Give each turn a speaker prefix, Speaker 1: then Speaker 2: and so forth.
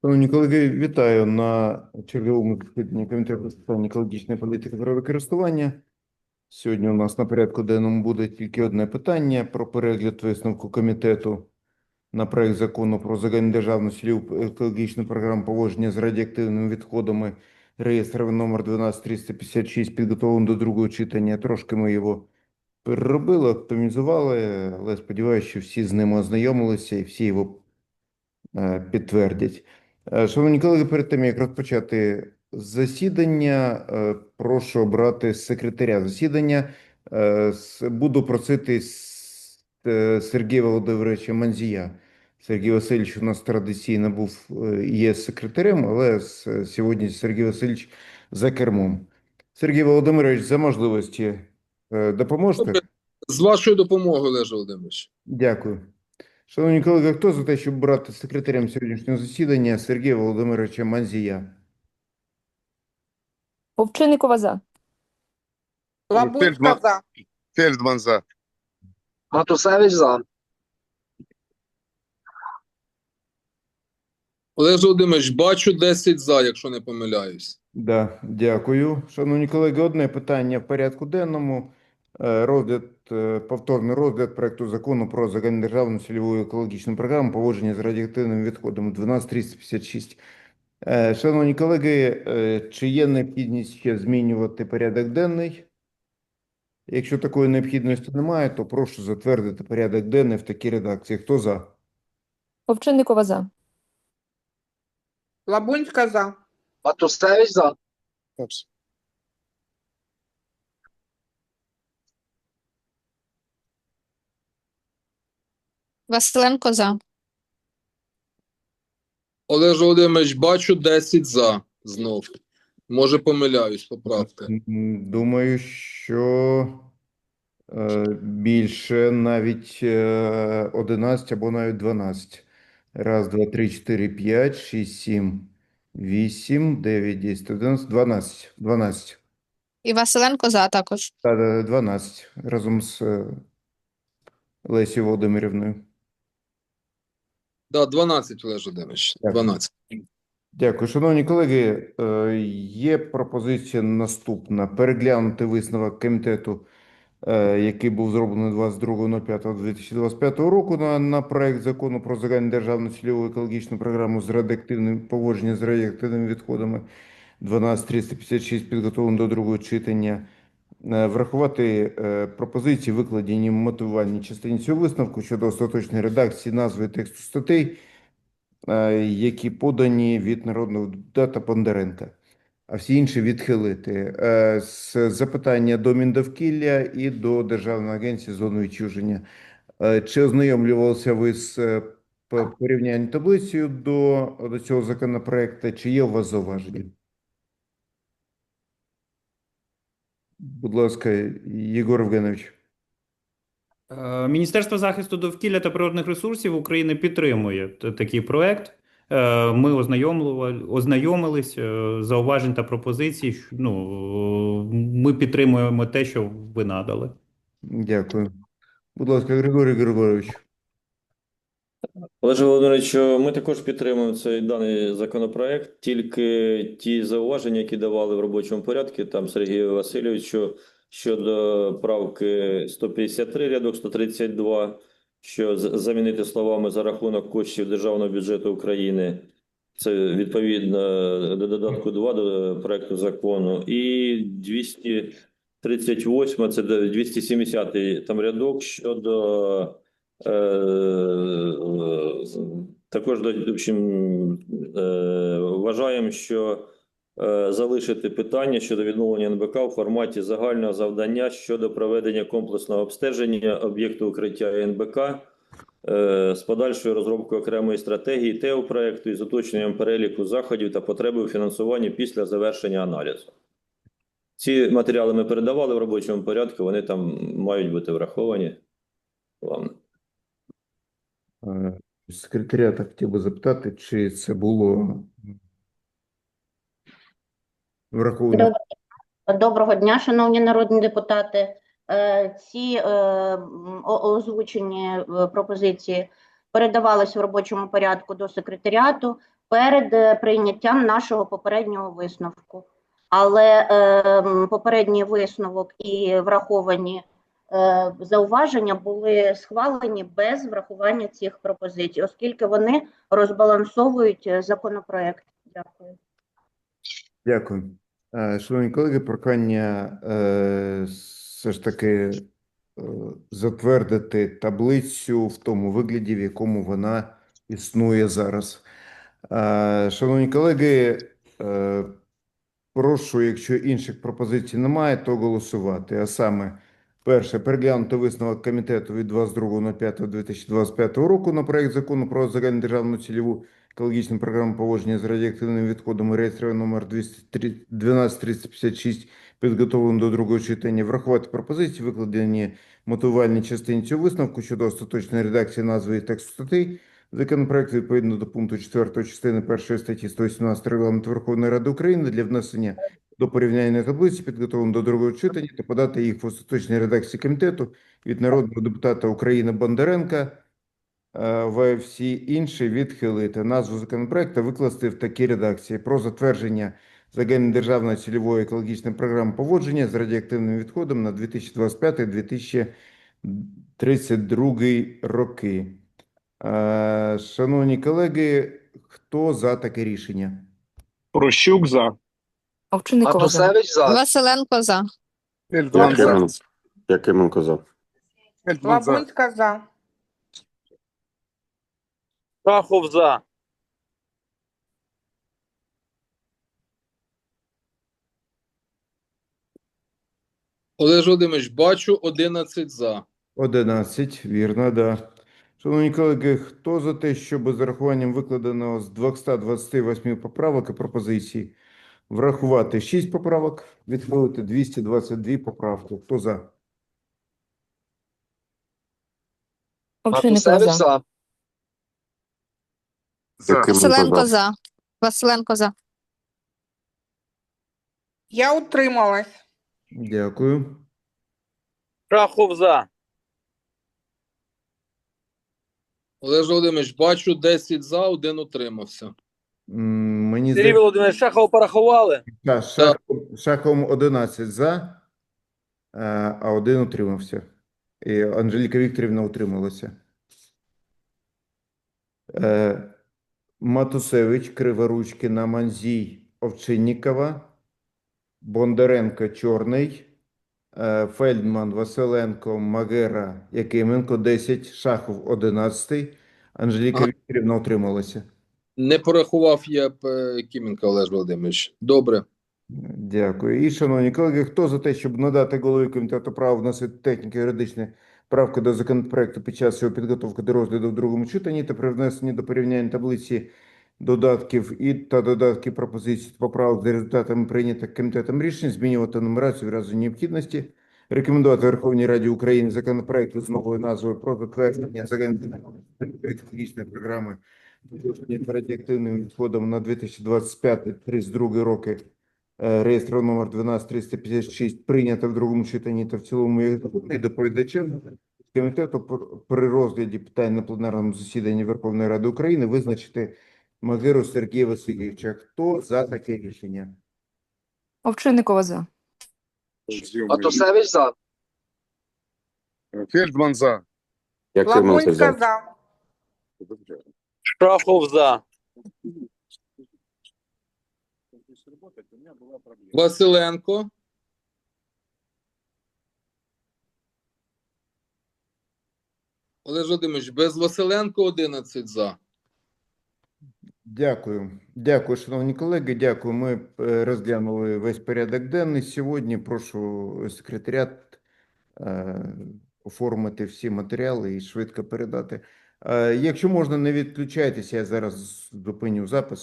Speaker 1: Шановні колеги, вітаю на черговому засіданні Комітету з питань екологічної політики та природокористування. Сьогодні у нас на порядку денному буде тільки одне питання про перегляд висновку комітету на проект закону про загальнодержавну цільову екологічну програму поводження з радіоактивними відходами, реєстровий номер 12356, підготовлений до другого читання. Трошки ми його переробили, оптимізували, але сподіваюся, що всі з ним ознайомилися і всі його е, підтвердять. Е, Шановні колеги, перед тим як розпочати засідання, е, прошу обрати секретаря засідання. Е, Буду просити Сергія Володимировича Манзія. Сергій Васильович у нас традиційно був є секретарем, але сьогодні Сергій Васильович за кермом. Сергій Володимирович, за можливості допоможете?
Speaker 2: З вашою допомогою, Олеже Володимирович.
Speaker 1: Дякую. Шановні колеги, хто за те, щоб брати секретарем сьогоднішнього засідання Сергія Володимировича Манзія?
Speaker 3: Овчинникова за.
Speaker 4: Лабунська за.
Speaker 5: Фельдман за.
Speaker 6: Матусевич за.
Speaker 2: Олеже Володимирович, бачу 10 за, якщо не помиляюсь.
Speaker 1: Да, дякую. Шановні колеги, одне питання в порядку денному. Е, Розгляд, е, повторний розгляд проекту закону про загальнодержавну цільову екологічну програму поводження з радіоактивними відходами 12356. Е, Шановні колеги, чи є необхідність ще змінювати порядок денний? Якщо такої необхідності немає, то прошу затвердити порядок денний в такій редакції. Хто за?
Speaker 3: Овчинникова за.
Speaker 4: Лабунська за.
Speaker 6: Матусевич за.
Speaker 7: Василенко за.
Speaker 2: Олеже Володимирович, бачу 10 за знов. Може помиляюсь, поправте.
Speaker 1: М, Думаю, що е, більше навіть е, 11 або навіть 12. Раз, два, три, чотири, п'ять, шість, сім, вісім, дев'ять, десять, одинадцять, дванадцять. Дванадцять.
Speaker 7: І Василенко за також.
Speaker 1: Та, да, дванадцять. Разом з е, Лесією Володимирівною.
Speaker 2: Да, 12, Олеже Володимирович.
Speaker 1: Дякую.
Speaker 2: 12.
Speaker 1: Дякую. Шановні колеги, е, є пропозиція наступна. Переглянути висновок комітету, е, який був зроблений 22.05.2025 року на, на проект закону про загальнодержавну цільову екологічну програму з радіоактивним поводження з радіоактивними відходами 12356 підготовлений до другого читання. Е, Врахувати е, пропозиції, викладені в мотивувальній частині цього висновку щодо остаточної редакції назви тексту статей, е, які подані від народного депутата Бондаренка, а всі інші відхилити. З запитання до Міндовкілля і до Державної агенції зону відчуження. Чи ознайомлювалися ви з е, п- таблицею до, до цього законопроекту? Чи є у вас зауваження? Будь ласка, Єгор Євгенович.
Speaker 8: Е, Міністерство захисту довкілля та природних ресурсів України підтримує такий проект. Е, Ми ознайомились, е, зауважень та пропозицій. Ну, ми підтримуємо те, що ви надали.
Speaker 1: Дякую. Будь ласка, Григорій Григорович.
Speaker 9: Олеже Володимировичу, ми також підтримуємо цей даний законопроект, тільки ті зауваження, які давали в робочому порядку, там Сергію Васильовичу щодо правки 153, рядок 132, що замінити словами за рахунок коштів державного бюджету України. Це відповідно до додатку 2 до проекту закону. І 238, це до- 270 там рядок щодо Також до- общем, е, вважаємо, що е, залишити питання щодо відновлення НБК у форматі загального завдання щодо проведення комплексного обстеження об'єкту укриття НБК е, з подальшою розробкою окремої стратегії ТЕО проекту і з уточненням переліку заходів та потреби у фінансуванні після завершення аналізу. Ці матеріали ми передавали в робочому порядку, вони там мають бути враховані. Вам.
Speaker 1: Е, Секретаріата хотів би запитати, чи це було враховано?
Speaker 10: Доброго- дня, шановні народні депутати. Е, Ці е, озвучені пропозиції передавалися в робочому порядку до секретаріату. перед прийняттям нашого попереднього висновку. Але попередній висновок і враховані зауваження були схвалені без врахування цих пропозицій, оскільки вони розбалансовують е, законопроект. Дякую.
Speaker 1: Дякую. Е, Шановні колеги, прохання е, все ж таки е, затвердити таблицю в тому вигляді, в якому вона існує зараз. Е, Шановні колеги, е, прошу, якщо інших пропозицій немає, то голосувати. А саме, перше, переглянути висновок комітету від 22.05.2025 року на проект закону про загальнодержавну цільову екологічну програму поводження з радіоактивними відходами реєстраційний номер 12356 підготовлений до другого читання, врахувати пропозиції, викладені мотивувальній частині цього висновку щодо остаточної редакції назви і тексту статей. Законопроект відповідно до пункту 4 частини 1 статті 118 Регламенту Верховної Ради України для внесення до порівняльної таблиці, підготовлено до другого читання та подати їх в остаточній редакції комітету від народного депутата України Бондаренка. Е, всі інші відхилити назву законопроекту викласти в такій редакції про затвердження загальнодержавної цільової екологічної програми поводження з радіоактивним відходом на 2025-2032 роки. Е, Шановні колеги, хто за таке рішення?
Speaker 5: Прощук за.
Speaker 3: Овчинникова за.
Speaker 6: За.
Speaker 7: Василенко за.
Speaker 5: Фельдман за.
Speaker 11: Якименко, Якименко за.
Speaker 5: За.
Speaker 4: Лабунська за.
Speaker 6: Шахов за.
Speaker 2: Олег Володимирович, бачу 11 за.
Speaker 1: 11, вірно, да. Шановні колеги, хто за те, щоб з урахуванням викладеного з 228 поправок і пропозицій врахувати 6 поправок, відхилити 222 поправки? Хто за?
Speaker 3: За.
Speaker 7: Василенко за. Василенко за.
Speaker 4: Я утрималась.
Speaker 1: Дякую.
Speaker 6: Шахов за.
Speaker 2: Олег Володимирович, бачу 10 за, один утримався.
Speaker 1: М, Мені здається,
Speaker 6: Володимирович, Шахова порахували.
Speaker 1: Так, Шахом, Шахом 11 за, е, а один утримався. І Анжеліка Вікторівна утрималася. Е, Матусевич, Криворучкіна, Манзій, Овчиннікова, Бондаренко, Чорний, е, Фельдман, Василенко, Магера, Якименко, 10, Шахов, 11, Анжеліка
Speaker 2: А.
Speaker 1: Вікторівна утрималася.
Speaker 2: Не порахував я б, е, Кіменка Олег Володимирович. Добре.
Speaker 1: Дякую. І, шановні колеги, хто за те, щоб надати голові комітету право вносити техніко-юридичні правки до законопроекту під час його підготовки до розгляду в другому читанні та при внесенні до порівняння таблиці додатків і та додатків пропозицій поправок за результатами прийнятих комітетом рішень змінювати нумерацію в разі необхідності, рекомендувати Верховній Раді України законопроект з новою назвою про затвердження загальної екологічної програми радіоактивним відходом на 2025-32 роки реєстровий номер 12356 прийнято в другому читанні та в цілому як. І доповідачем комітету при розгляді питань на пленарному засіданні Верховної Ради України визначити Магиру Сергія Васильовича. Хто за таке рішення?
Speaker 3: Овчинникова за.
Speaker 6: Матусевич за.
Speaker 5: Фельдман за.
Speaker 4: Лабунська за.
Speaker 6: Шахов за.
Speaker 2: Василенко. Олег Володимирович, без Василенко 11 за.
Speaker 1: Дякую. Дякую, шановні колеги. Дякую. Ми е, розглянули весь порядок денний. Сьогодні прошу секретаріат е, оформити всі матеріали і швидко передати. Е, Якщо можна, не відключайтеся, я зараз зупиню запис.